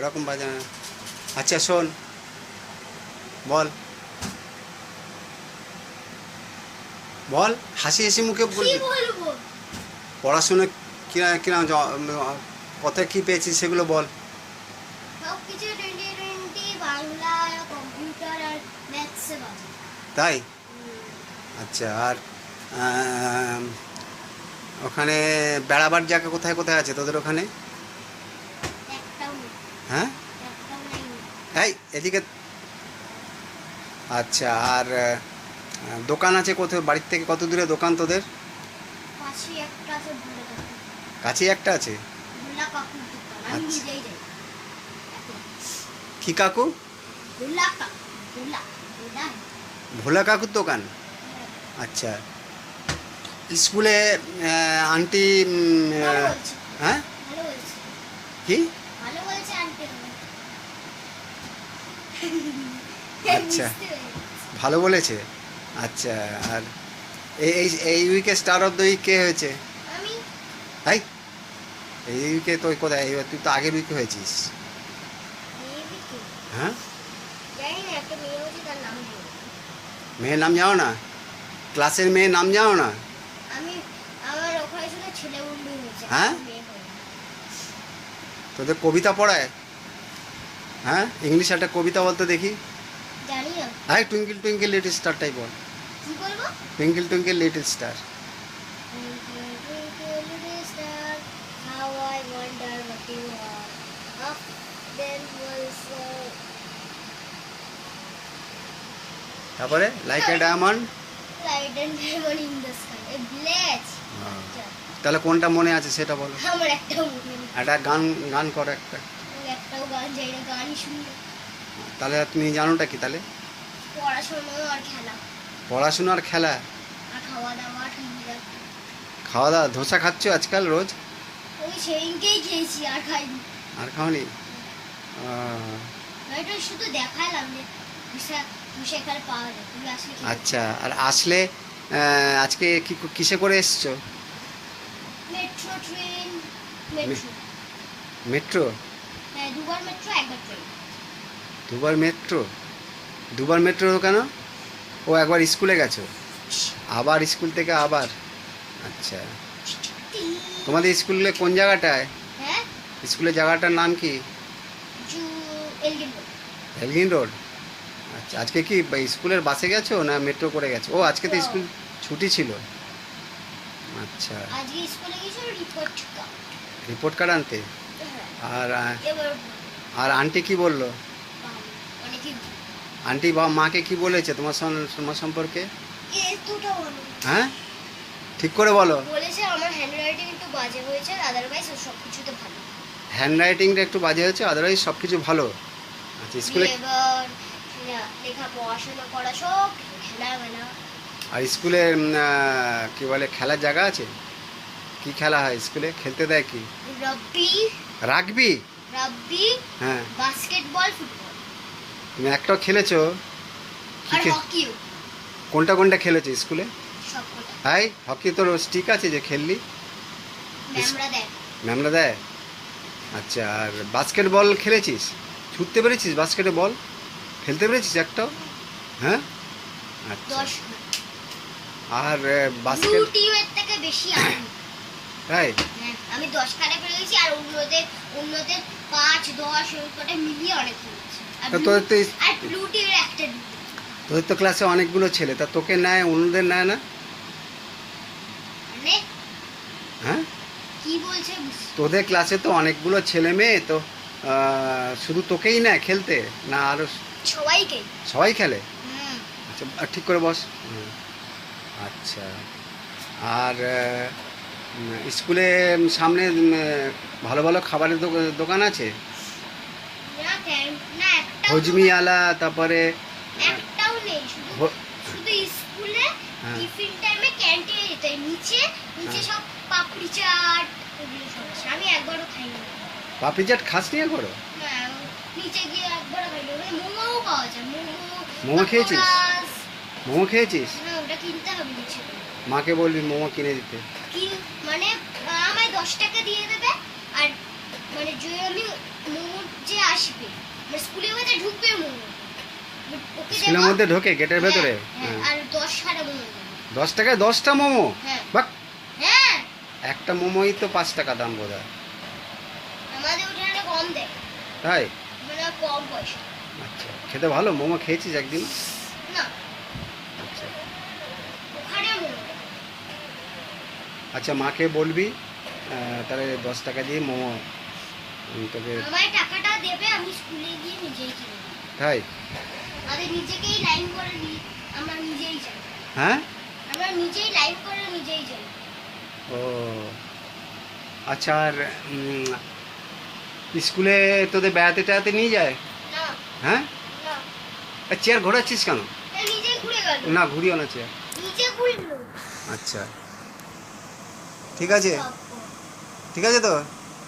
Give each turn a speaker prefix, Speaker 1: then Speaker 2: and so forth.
Speaker 1: ওরকম বাজায় না। আচ্ছা শোন। বল। বল হাসি হাসি মুখে বলবি। পড়াশুনো কিনা কিনা কোথায় কী পেয়েছিস সেগুলো বল।
Speaker 2: বাজে।
Speaker 1: তাই? আচ্ছা আর ওখানে বেড়াবার জায়গা কোথায় কোথায় আছে তোদের ওখানে? হ্যাঁ? এই এদিকে। আচ্ছা আর দোকান আছে কোথায়? বাড়ির থেকে কত দূরে দোকান তোদের?
Speaker 2: পাশে একটা আছে
Speaker 1: আচ্ছা। কি কাকু?
Speaker 2: ভোলা কাকু ভোলা ভোলা
Speaker 1: ভোলা কাকুর দোকান? আচ্ছা। স্কুলে আন্টি হ্যাঁ? কি
Speaker 2: ভালো বলছে আন্টি
Speaker 1: আচ্ছা। ভালো বলেছে। আচ্ছা আর এই এই এই উইকে স্টার অফ দ্য উইক কে হয়েছে? তাই এই উইকে তো কোথায়? এই- তুই তো আগের উইকে হয়েছিস। হ্যাঁ? মেয়ের নাম জানো না? ক্লাসের মেয়ের নাম জানো না?
Speaker 2: আমি আমার ওখানে শুধু ছেলে বন্ধু হয়েছে
Speaker 1: হ্যাঁ? তোদের কবিতা পড়ায়? হ্যাঁ ইংলিশ একটা কবিতা বলতে দেখি। হাই টুইঙ্কেল টুইঙ্কেল লিটল স্টারটাই বল। টুইঙ্কেল টুইঙ্কেল লিটল স্টার তারপরে like a diamond
Speaker 2: diamond in the sky. A village.
Speaker 1: তাহলে কোনটা মনে আছে সেটা বলো।
Speaker 2: আমার একটাও মনে।
Speaker 1: একটা গান গান করো একটা।
Speaker 2: আমি গান যাই না গানই শুনি।
Speaker 1: তাহলে তুমি জানোটা কি তাহলে?
Speaker 2: পড়াশোনা আর খেলা।
Speaker 1: পড়াশোনা আর খেলা?
Speaker 2: আর খাওয়া দাওয়া
Speaker 1: খাওয়া দাওয়া ধোসা খাচ্ছ আজকাল রোজ?
Speaker 2: ওই খেয়েছি আর খাইনি।
Speaker 1: আর খাওনি?
Speaker 2: এটা শুধু দেখালাম যে
Speaker 1: আচ্ছা আর আসলে আজকে কি কিসে করে এসছো?
Speaker 2: Metro train metro.
Speaker 1: মেট্রো?
Speaker 2: দুবার মেট্রো একবার ট্রেন
Speaker 1: দুবার মেট্রো দুবার মেট্রো কেন? ও একবার স্কুলে গেছো? আবার স্কুল থেকে আবার? আচ্ছা। তোমাদের স্কুলে কোন জায়গাটায়?
Speaker 2: হ্যাঁ?
Speaker 1: স্কুলের জায়গাটার নাম কি?
Speaker 2: জু এলগিন রোড।
Speaker 1: আচ্ছা আজকে কি স্কুলের বাসে গেছো না মেট্রো করে গেছো? ও আজকে তো স্কুল ছুটি ছিল। আচ্ছা।
Speaker 2: রিপোর্ট
Speaker 1: কার্ড আনতে? আর আর আন্টি কি বলল? আন্টি বা মাকে কি বলেছে তোমার তোমার সম্পর্কে? হ্যাঁ? ঠিক করে বলো।
Speaker 2: বলেছে আমার হ্যান্ডরাইটিং একটু বাজে হয়েছে আদারওয়াইজ সব কিছুতে ভালো।
Speaker 1: হ্যান্ড রাইটিংটা একটু বাজে হয়েছে আদারওয়াইজ সব কিছু ভালো। আচ্ছা স্কুলে
Speaker 2: লেখা পড়াশোনা করা সব খেলা
Speaker 1: আর স্কুলে কি বলে খেলার জায়গা আছে? কি খেলা হয় স্কুলে? খেলতে দেয় কি?
Speaker 2: Rugby
Speaker 1: rugby?
Speaker 2: রাব্বি
Speaker 1: হ্যাঁ।
Speaker 2: Basketball football.
Speaker 1: তুমি একটাও খেলেছো? কি
Speaker 2: আর
Speaker 1: খে- কোনটা কোনটা খেলেছো স্কুলে?
Speaker 2: সব কটা
Speaker 1: হাই হকি তোর স্টিক আছে যে খেললি?
Speaker 2: ম্যামরা দেয়।
Speaker 1: ম্যামরা দেয়? আচ্ছা আর বাস্কেটবল খেলেছিস? ছুটতে পেরেছিস বাস্কেটে বল খেলতে পেরেছিস একটাও? হ্যাঁ? আচ্ছা। আর বাস্কেট
Speaker 2: টিমের থেকে বেশি
Speaker 1: তাই?
Speaker 2: হ্যাঁ, আমি দশ খানে গেছি আর অন্যদের অন্যদের পাঁচ দশ ওই কটা মিলিয়ে অনেক আর
Speaker 1: তা তোদের তো
Speaker 2: আর একটা।
Speaker 1: তোদের তো ক্লাসে অনেকগুলো ছেলে তা তোকে নেয় অন্যদের নেয় না?
Speaker 2: মানে?
Speaker 1: হ্যাঁ?
Speaker 2: কি বলছে
Speaker 1: তোদের ক্লাসে তো অনেকগুলো ছেলে মেয়ে তো শুধু তোকেই নেয় খেলতে না আরও
Speaker 2: সবাইকে?
Speaker 1: সবাই খেলে? আচ্ছা ঠিক করে বস। হুম। আচ্ছা। আর স্কুলে সামনে ভালো ভালো খাবারের দোকান আছে?
Speaker 2: না ক্যাম্প না একটাও
Speaker 1: হজমি আলা তারপরে হ্যাঁ।
Speaker 2: হয়। পাপড়ি চাট
Speaker 1: খাস নিয়ে করো
Speaker 2: না, একবারও মোমো
Speaker 1: খেয়েছিস? মোমো খেয়েছিস? মাকে বলবি মোমো কিনে দিতে।
Speaker 2: মানে আমায় দশ টাকা দিয়ে দেবে আর মানে আমি মোমো যে আসবে মানে স্কুলের মধ্যে ঢুকবে মোমো।
Speaker 1: স্কুলের মধ্যে ঢোকে গেটের ভেতরে?
Speaker 2: হ্যাঁ, হ্যাঁ,
Speaker 1: হ্যাঁ।
Speaker 2: আর দশ টাকা মোমো।
Speaker 1: দশ টাকায় দশটা মোমো?
Speaker 2: হ্যাঁ। হ্যাঁ।
Speaker 1: একটা মোমোই তো পাঁচ টাকা দাম বোধ হয়। তাই?
Speaker 2: মানে
Speaker 1: আচ্ছা খেতে ভালো? মোমো খেয়েছিস একদিন
Speaker 2: না
Speaker 1: আচ্ছা
Speaker 2: ওখানে মোমো
Speaker 1: আচ্ছা মাকে বলবি তাহলে দশ টাকা দিয়ে মোমো তোকে
Speaker 2: টাকাটা দেবে আমি স্কুলে গিয়ে নিজেই
Speaker 1: তাই?
Speaker 2: আমাদের নিজেকেই লাইন করে নি আমরা নিজেই যাই
Speaker 1: হ্যাঁ?
Speaker 2: আমরা নিজেই লাইন করে নিজেই যাই
Speaker 1: ও আচ্ছা আর স্কুলে তোদের বেড়াতে টেড়াতে নিয়ে যায়? হ্যাঁ? চেয়ার ঘোরাচ্ছিস কেন? না ঘুরিও না চেয়ার। আচ্ছা। ঠিক আছে? ঠিক আছে তো?